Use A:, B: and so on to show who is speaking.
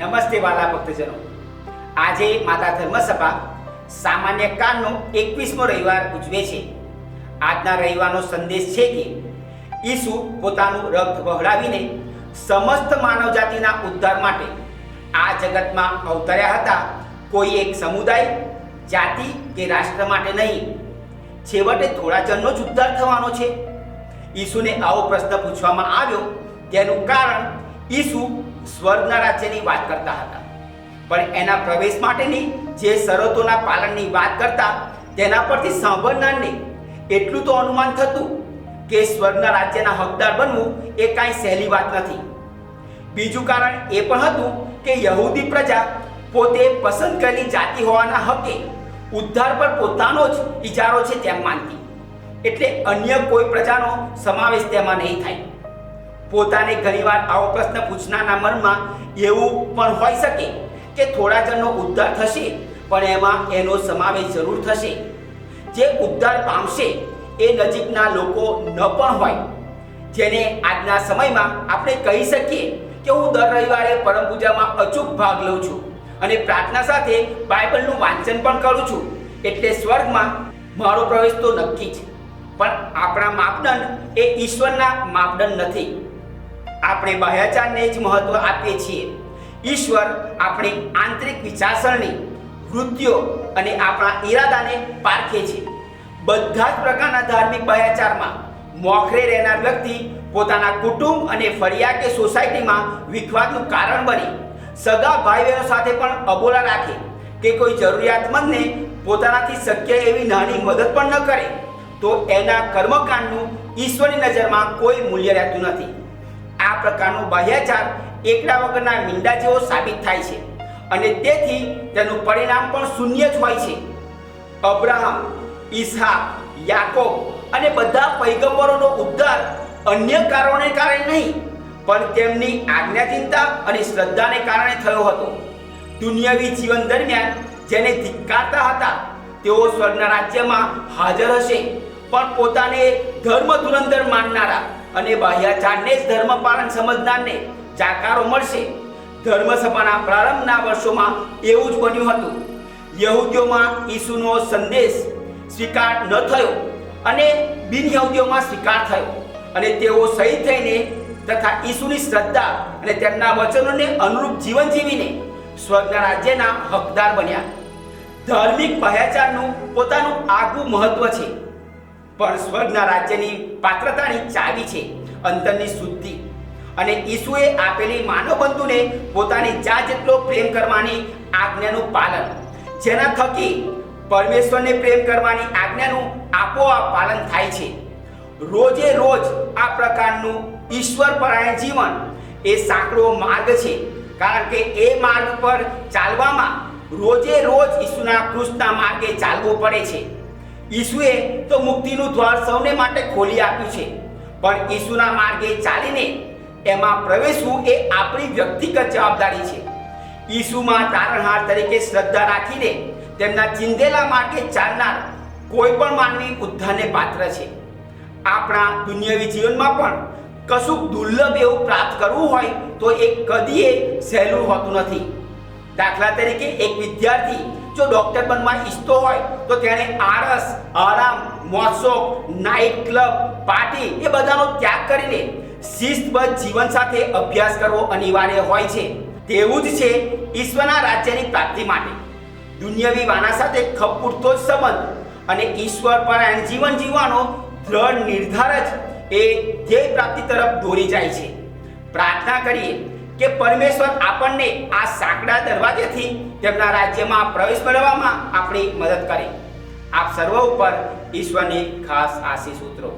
A: નમસ્તે વાલા ભક્તજનો. આજે માતા ધર્મસભા સામાન્ય કાળનો એકવીસમો રવિવાર ઉજવે છે. આજના રવિવારનો સંદેશ છે કે ઈસુ પોતાનું રક્ત વહડાવીને સમસ્ત માનવજાતિના ઉદ્ધાર માટે આ જગતમાં અવતર્યા હતા. કોઈ એક સમુદાય, જાતિ કે રાષ્ટ્ર માટે નહીં. છેવટે થોડા જણનો જ ઉદ્ધાર થવાનો છે. ઈસુને આવો પ્રશ્ન પૂછવામાં આવ્યો. તેનું કારણ ઈસુ સ્વર્ગના રાજ્યની વાત કરતા હતા. પણ એના પ્રવેશ માટેની જે શરતોના પાલનની વાત કરતા તેના પરથી સાંભળનારને એટલું તો અનુમાન થતું કે સ્વર્ગના રાજ્યના હકદાર બનવું એ કાંઈ સહેલી વાત નથી. બીજું કારણ એ પણ હતું કે યહૂદી પ્રજા પોતે પસંદ કરેલી જાતિ હોવાના હકે ઉદ્ધાર પર પોતાનો જ ઇજારો છે તેમ માનતી. એટલે અન્ય કોઈ પ્રજાનો સમાવેશ તેમાં નહીં થાય. પોતાને ઘણીવાર આવો પ્રશ્ન પૂછનારના મનમાં એવું પણ હોઈ શકે કે થોડા જણનો ઉદ્ધાર થશે, પણ એમાં એનો સમાવેશ જરૂર થશે. જે ઉદ્ધાર પામશે એ નજીકના લોકો ન પણ હોય. જેને આજના સમયમાં આપણે કહી શકીએ કે હું દર રવિવારે પરમ પૂજામાં અચૂક ભાગ લઉં છું અને પ્રાર્થના સાથે બાઇબલનું વાંચન પણ કરું છું. એટલે સ્વર્ગમાં મારો પ્રવેશ તો નક્કી છે પણ આપણા માપદંડ એ ઈશ્વરના માપદંડ નથી. આપણે બાહ્યાચારને જ મહત્વ આપીએ છીએ. ઈશ્વર આપણી આંતરિક વિચારસરણી, વૃત્તિઓ અને આપણા ઈરાદાને પારખે છે. બધા જ પ્રકારના ધાર્મિક બાહ્યાચારમાં મોખરે રહેનાર વ્યક્તિ પોતાના કુટુંબ અને ફળિયા કે સોસાયટીમાં વિખવાદનું કારણ બને. સગા ભાઈ બહેનો સાથે પણ અબોલા રાખે કે કોઈ જરૂરિયાતમંદને પોતાનાથી શક્ય એવી નાની મદદ પણ ન કરે, તો એના કર્મકાંડનું ઈશ્વરની નજરમાં કોઈ મૂલ્ય રહેતું નથી. આ પ્રકારનો બાહ્યાચાર એકલા વગરના મીંડા જેવો સાબિત થાય છે અને તેથી તેનું પરિણામ પણ શૂન્ય જ હોય છે. અબ્રાહમ, ઈસહાક, યાકોબ અને બધા પૈગંબરોનો ઉદ્ધાર અન્ય કારણોને કારણે નહીં, પણ તેમની આજ્ઞાચિંતા અને શ્રદ્ધાને કારણે થયો હતો. દુનિયાવી જીવન દરમિયાન જેને ધિક્કારતા હતા, તેઓ સ્વર્ગના રાજ્યમાં હાજર હશે, પણ પોતાને ધર્મ ધુરંધર માનનારા અને બાહ્યાચારને જ ધર્મ પાલન સમજનારને જાકારો મળશે. ધર્મસભાના પ્રારંભના વર્ષોમાં એવું જ બન્યું હતું. યહૂદીઓમાં ઈસુનો સંદેશ સ્વીકાર ન થયો અને બિન યહૂદીઓમાં સ્વીકાર થયો. અને તેઓ શહીદ થઈને તથા ઈસુની શ્રદ્ધા અને તેમના વચનોને અનુરૂપ જીવન જીવીને સ્વર્ગના રાજ્યના હકદાર બન્યા. ધાર્મિક બાહ્યાચારનું પોતાનું આગવું મહત્વ છે. પણ સ્વર્ગના રાજ્યની પાત્રતાની ચાવી છે, અંતરની શુદ્ધિ. અને ઈસુએ આપેલી માનવ બંધુને પોતાની જા જેટલો પ્રેમ કરવાની આજ્ઞાનું પાલન, જેના થકી પરમેશ્વરને પ્રેમ કરવાની આજ્ઞાનું આપોઆપ પાલન થાય છે. રોજે રોજ આ પ્રકારનું ઈશ્વર પરાયણ જીવન એ સાંકડો માર્ગ છે, કારણ કે એ માર્ગ પર ચાલવામાં રોજે રોજ ઈસુના કૃષ્ણના માર્ગે ચાલવું પડે છે. ઈસુએ તો મુક્તિનું દ્વાર સૌને માટે ખોલી આપ્યું છે. પણ ઈસુના માર્ગે ચાલીને એમાં પ્રવેશવું એ આપણી વ્યક્તિગત જવાબદારી છે. ઈસુમાં તારણહાર તરીકે શ્રદ્ધા રાખીને તેમના ચિંધેલા માર્ગે ચાલનાર કોઈ પણ માનવી ઉદ્ધારને પાત્ર છે. આપણા દુનિયાવી જીવનમાં પણ કશુંક દુર્લભ એવું પ્રાપ્ત કરવું હોય તો એ કદીએ સહેલું હોતું નથી. દાખલા તરીકે એક વિદ્યાર્થી જો ડોક્ટર બનવા ઈચ્છતો હોય, તો તેણે આળસ આરામ મોસો નાઇટ ક્લબ પાર્ટી એ બધાનો ત્યાગ કરીને શિસ્તબદ્ધ જીવન સાથે અભ્યાસ કરવો અનિવાર્ય હોય છે. તેવું જ છે ઈશ્વરના રાજ્યની પ્રાપ્તિ માટે. દુનિયાવી વાના સાથે ખપૂરતો જ સંબંધ અને ઈશ્વર પરાયણ જીવન જીવવાનો દ્રઢ નિર્ધાર જ એ ધ્યેય પ્રાપ્તિ તરફ દોરી જાય છે. પ્રાર્થના કરીએ કે પરમેશ્વર આપણને આ સાંકડા દરવાજેથી તેમના રાજ્યમાં પ્રવેશ મેળવવામાં આપણી મદદ કરે. આપ સર્વ ઉપર ઈશ્વરની ખાસ આશીષ ઉતરો.